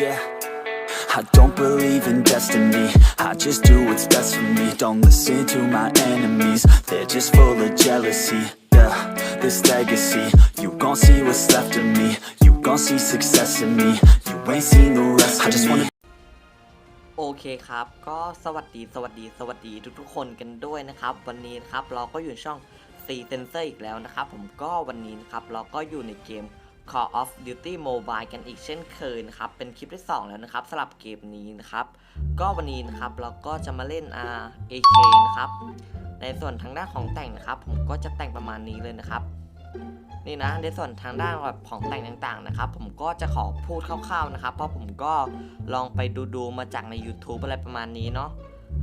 yeah. I don't believe in destiny. I just do what's best for me. Don't listen to my enemies. They're just full of jealousy. Yeah, this legacy. You gon' see what's left of me. You gon' see success in me. You ain't seen the rest I of just me. wanna โอเคครับ ก็สวัสดีสวัสดีสวัสดีทุกๆคนกันด้วยนะครับ วันนี้นะครับเราก็อยู่ช่อง C Sensor อีกแล้วนะครับ ผมก็วันนี้นะครับเราก็อยู่ในเกม Call of Duty Mobile กันอีกเช่นเคยนะครับ เป็นคลิปที่ 2 แล้วนะครับสำหรับเกมนี้นะครับ ก็วันนี้นะครับเราก็จะมาเล่น R AK นะครับ ในส่วนทางด้านของแต่งนะครับ ผมก็จะแต่งประมาณนี้เลยนะครับ นี่นะในส่วนทางด้านแบบของแต่งต่างๆนะครับ ผมก็จะขอพูดคร่าวๆนะครับ เพราะผมก็ลองไปดูๆมาจากใน YouTube อะไรประมาณนี้เนาะ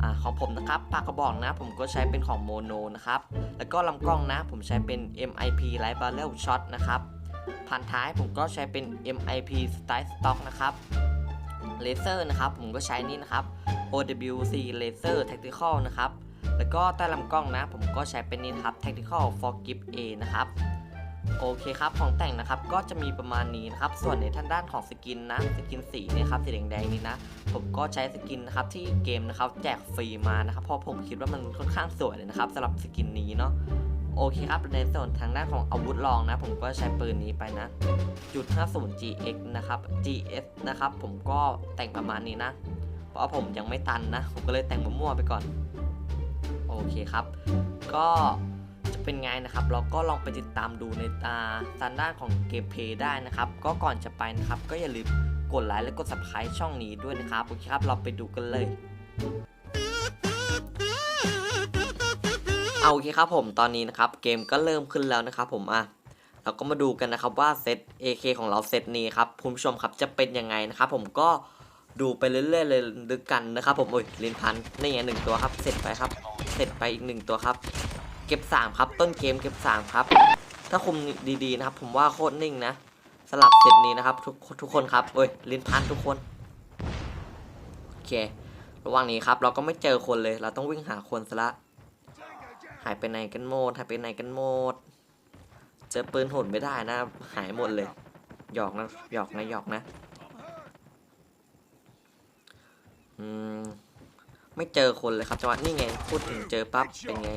อของผมนะครับปากกระบอกนะ ผมก็ใช้เป็นของโมโนนะครับ แล้วก็ลำกล้องนะ ผมใช้เป็น MIP Light Barrel Shot นะครับ พันท้ายผมก็ใช้เป็น MIP Style Stock นะครับเลเซอร์นะครับผมก็ใช้นี่นะครับ OWC Laser Tactical นะครับ แล้วก็ใต้ลำกล้องนะ ผมก็ใช้เป็นนี่นครับ Tactical for Grip A นะครับโอเคครับของแต่งนะครับก็จะมีประมาณนี้นะครับ ส่วนในท่านด้านของสกินนะสกินสีนี่ครับสีแดงๆนี่นะ ผมก็ใช้สกินนะครับที่เกมนะครับแจกฟรีมานะครับเพราะผมคิดว่ามันค่อนข้างสวยเลยนะครับสำหรับสกินนี้เนาะ โอเคครับในส่วนทางด้านของอาวุธรองนะ ผมก็ใช้ปืนนี้ไปนะจุด50 GX นะครับ GS นะครับ ผมก็แต่งประมาณนี้นะ เพราะผมยังไม่ตันนะ ผมก็เลยแต่งมั่วๆไปก่อน โอเคครับ ก็จะเป็นไงนะครับ เราก็ลองไปติดตามดูในตาซันด้านของเกมเพย์ได้นะครับ ก็ก่อนจะไปนะครับ ก็อย่าลืมกดไลค์และกด subscribe ช่องนี้ด้วยนะครับ โอเคครับ เราไปดูกันเลย เอาโอเคครับผมตอนนี้นะครับเกมก็เริ่มขึ้นแล้วนะครับผมอะเราก็มาดูกันนะครับว่าเซต AK ของเราเซตนี้ครับคุณผู้ชมครับจะเป็นยังไงนะครับผมก็ดูไปเรื่อยๆเลยดึกกันนะครับผมโอ้ยลินพันนี่ไงหนึ่งตัวครับเสร็จไปครับเสร็จไปอีกหนึ่งตัวครับ เก็บ3ครับต้นเกมเก็บ3ครับ ถ้าคุมดีๆนะครับผมว่าโคตรนิ่งนะสลับเซตนี้นะครับทุกทุกคนครับเอ้ยลินพันทุกคนโอเค ระหว่างนี้ครับเราก็ไม่เจอคนเลยเราต้องวิ่งหาคนซะละ หายไปไหนกันหมดหายไปไหนกันหมด เจอปืนหดไม่ได้นะ หายหมดเลยหยอกนะหยอกนะหยอกนะอืมไม่เจอคนเลยครับจังหวะนี่ไงพูดถึงเจอปั๊บเป็นไง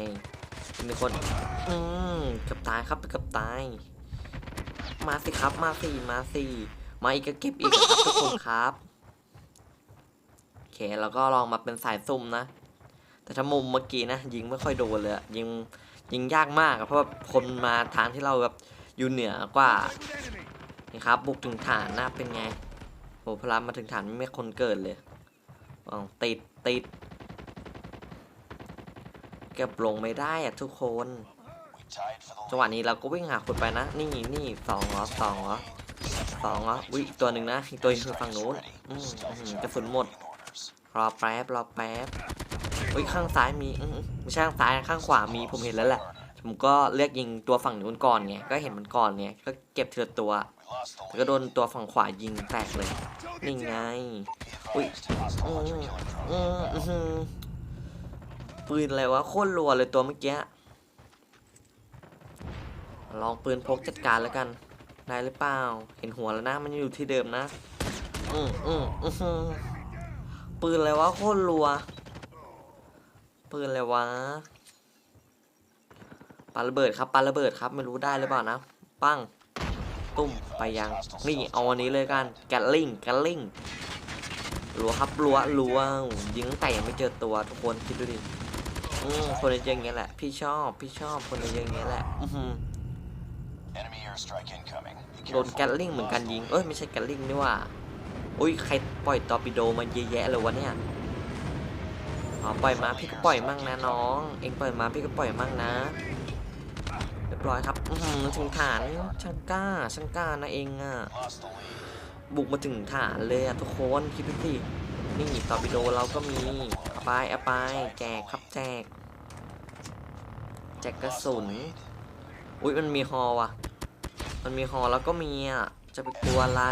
มีคนอืมเกือบตายครับเกือบตาย มาสิครับมาสิมาสิมาอีกก็เก็บอีกครับทุกคนครับโอเคแล้วก็ลองมาเป็นสายซุ่มนะ แต่ถ้ามุมเมื่อกี้นะยิงไม่ค่อยโดนเลยยิงยิงยากมากเพราะว่าคนมาทางที่เราแบบอยู่เหนือกว่านี่ครับบุกถึงฐานนะเป็นไงโหพลังมาถึงฐานไม่มีคนเกิดเลยอ๋อติดติดเก็บลงไม่ได้อะทุกคน จังหวะนี้เราก็วิ่งหาคนไปนะ นี่นี่สองเหรอสองเหรอสองเหรอวิอีกตัวหนึ่งนะอีกตัวอยู่ฝั่งนู้นอืมกระสุนหมดรอแป๊บรอแป๊บ วิข้างซ้ายมีอื้อไม่ใช่ข้างซ้ายข้างขวามีผมเห็นแล้วแหละผมก็เลือกยิงตัวฝั่งนู้นก่อนไงก็เห็นมันก่อนไงก็เก็บทีละตัวแต่ก็โดนตัวฝั่งขวายิงแตกเลยนี่ไงอุ้ยอืมอืมอื้อหือปืนอะไรวะโคตรรัวเลยตัวเมื่อกี้ลองปืนพกจัดการแล้วกันได้หรือเปล่า เห็นหัวแล้วนะมันอยู่ที่เดิมนะ อืมอืมอือหือปืนอะไรวะโคตรรัว ปืนอะไรวะปาระเบิดครับปาระเบิดครับไม่รู้ได้หรือเปล่านะ ปั้งตุ้มไปยังนี่เอาอันนี้เลยกันแกลลิงแกลลิงรัวครับรัวรัวยิงตั้งแต่ยังไม่เจอตัวทุกคนคิดดูดิอืมคนเยอะอย่างเงี้ยแหละพี่ชอบพี่ชอบคนเยอะอย่างเงี้ยแหละอือหือ Enemy airstrike incoming. Be โดน careful. แกลลิงเหมือนกันยิงเอ้ยไม่ใช่แกลลิงนี่หว่าอุ้ยใครปล่อยตอร์ปิโดมาเยอะแยะเลยวะเนี่ย อ๋อปล่อยมาพี่ก็ปล่อยมั่งนะน้อง เองปล่อยมาพี่ก็ปล่อยมั่งนะเรียบร้อยครับถึงฐานช่างกล้าช่างกล้านะเองอะบุกมาถึงฐานเลยอะทุกคนคิดดูสินี่ต่อร์ปิโดเราก็มีเอาไปเอาไปแจกครับแจก แจกกระสุนอุ้ยมันมีฮอว่ะ มันมีฮอแล้วก็มีอะจะไปกลัวอะไร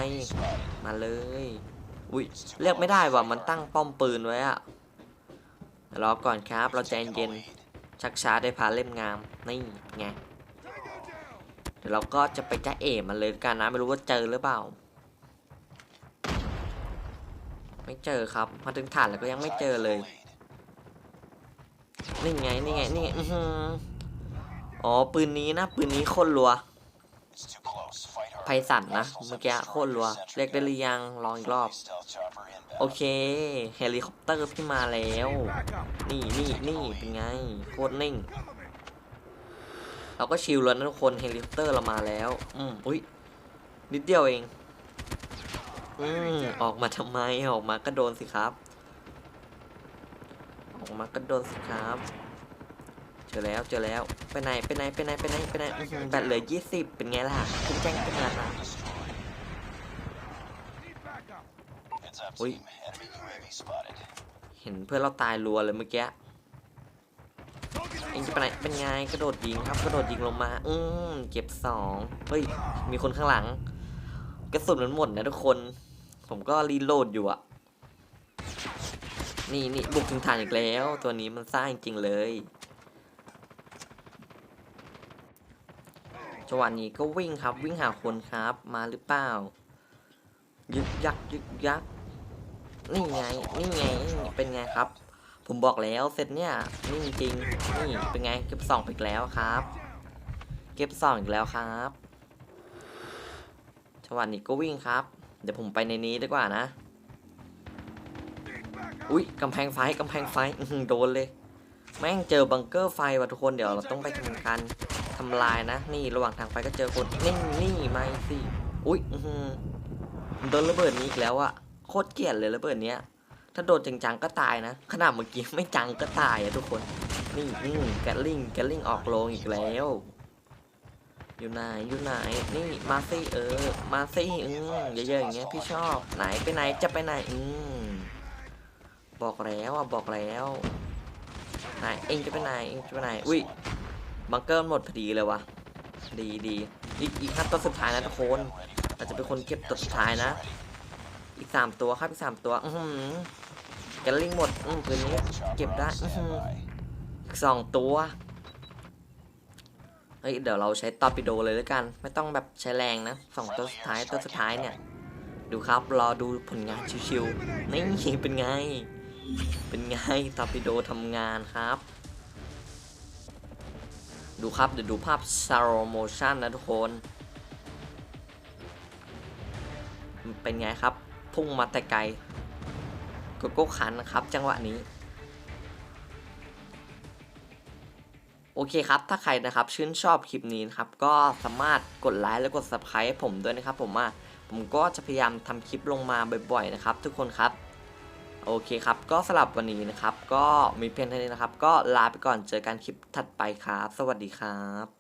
มาเลยอุ้ยเรียกไม่ได้ว่ะมันตั้งป้อมปืนไว้อะ รอก่อนครับ เราใจเย็นชักช้าได้พาเล่มงาม นี่ไง เดี๋ยวเราก็จะไปจ้าเอ๋มันเลยกันนะ ไม่รู้ว่าเจอหรือเปล่า ไม่เจอครับ มาถึงฐานแล้วก็ยังไม่เจอเลย นี่ไง นี่ไง นี่ไง อ๋อ ปืนนี้นะ ปืนนี้โคตรรัว ไพสันนะ เมื่อกี้โคตรรัว เรียกได้หรือยัง ลองอีกรอบ โอเคเฮลิคอปเตอร์พี่มาแล้ว นี่นี่นี่เป็นไงโคตรนิ่ง เราก็ชิลแล้วนะทุกคนเฮลิคอปเตอร์เรามาแล้ว อืมอุ้ยนิดเดียวเอง อืมออกมาทำไมออกมาก็โดนสิครับ ออกมาก็โดนสิครับเจอแล้วเจอแล้วไปไหนไปไหนไปไหนไปไหนไปไหนอื้อหือแบตเหลือยี่สิบเป็นไงล่ะคุณแจ้งเป็นไงล่ะ Heads up, Ui. team. Enemy UAV spotted. เห็นเพื่อนเราตายรัวเลยเมื่อกี้เองจะไปไหนเป็นไงกระโดดยิงครับกระโดดยิงลงมา อืมเก็บสองเฮ้ย มีคนข้างหลัง กระสุนมันหมดนะทุกคน ผมก็รีโหลดอยู่อะนี่นี่บุกถึงฐานอีกแล้ว ตัวนี้มันสร้างจริงๆเลยจังหวะนี้ก็วิ่งครับวิ่งหาคนครับ มาหรือเปล่า ยึกยักยึกยัก นี่ไง นี่ไง เป็นไงครับ ผมบอกแล้วเซตเนี่ย นี่จริง นี่เป็นไง เก็บสองอีกแล้วครับ เก็บสองอีกแล้วครับจังหวะนี้ก็วิ่งครับ เดี๋ยวผมไปในนี้ดีกว่านะ อุ๊ยกำแพงไฟกำแพงไฟโดนเลย แม่งเจอบังเกอร์ไฟว่ะทุกคนเดี๋ยวเราต้องไปทำการทำลายนะ นี่ระหว่างทางไปก็เจอคน นี่นี่ไม่สิ อุ๊ยโดนระเบิดนี้อีกแล้วอะ โคตรเกลียดเลยระเบิดเนี้ย ถ้าโดนจังๆก็ตายนะ ขนาดเมื่อกี้ไม่จังก็ตายอะทุกคน นี่อืมแกลลิงแกลลิงออกโรงอีกแล้ว อยู่ไหนอยู่ไหน นี่มาซี่เออ มาซี่อืมเยอะๆอย่างเงี้ยพี่ชอบ ไหนไปไหนจะไปไหนอืมบอกแล้วอะบอกแล้วไหนเองจะไปไหนเองจะไปไหนอุ้ยบังเกอร์หมดพอดีเลยวะดีดีอีกอีกห้าตัวสุดท้ายนะทุกคนเราจะเป็นคนเก็บตัวสุดท้ายนะ อีกสามตัวครับอีกสามตัว อือหือแกลลิงหมด อืมปืนนี้เก็บได้อื้อหืออีกสองตัว เฮ้ย เดี๋ยวเราใช้ตอร์ปิโดเลยแล้วกัน ไม่ต้องแบบใช้แรงนะสองตัวสุดท้ายตัวสุดท้ายเนี่ย ดูครับ รอดูผลงานชิวๆนี่เป็นไง เป็นไงตอร์ปิโดทำงานครับ ดูครับ เดี๋ยวดูภาพ slow motion นะทุกคน เป็นไงครับ พุ่งมาแต่ไกลโกโก้คันนะครับ จังหวะนี้ โอเคครับ ถ้าใครนะครับชื่นชอบคลิปนี้นะครับ ก็สามารถกดไลค์และกด subscribe ให้ผมด้วยนะครับผมว่าผมก็จะพยายามทำคลิปลงมาบ่อยๆนะครับ ทุกคนครับ โอเคครับ ก็สำหรับวันนี้นะครับ ก็มีเพียงเท่านี้นะครับ ก็ลาไปก่อนเจอกันคลิปถัดไปครับ สวัสดีครับ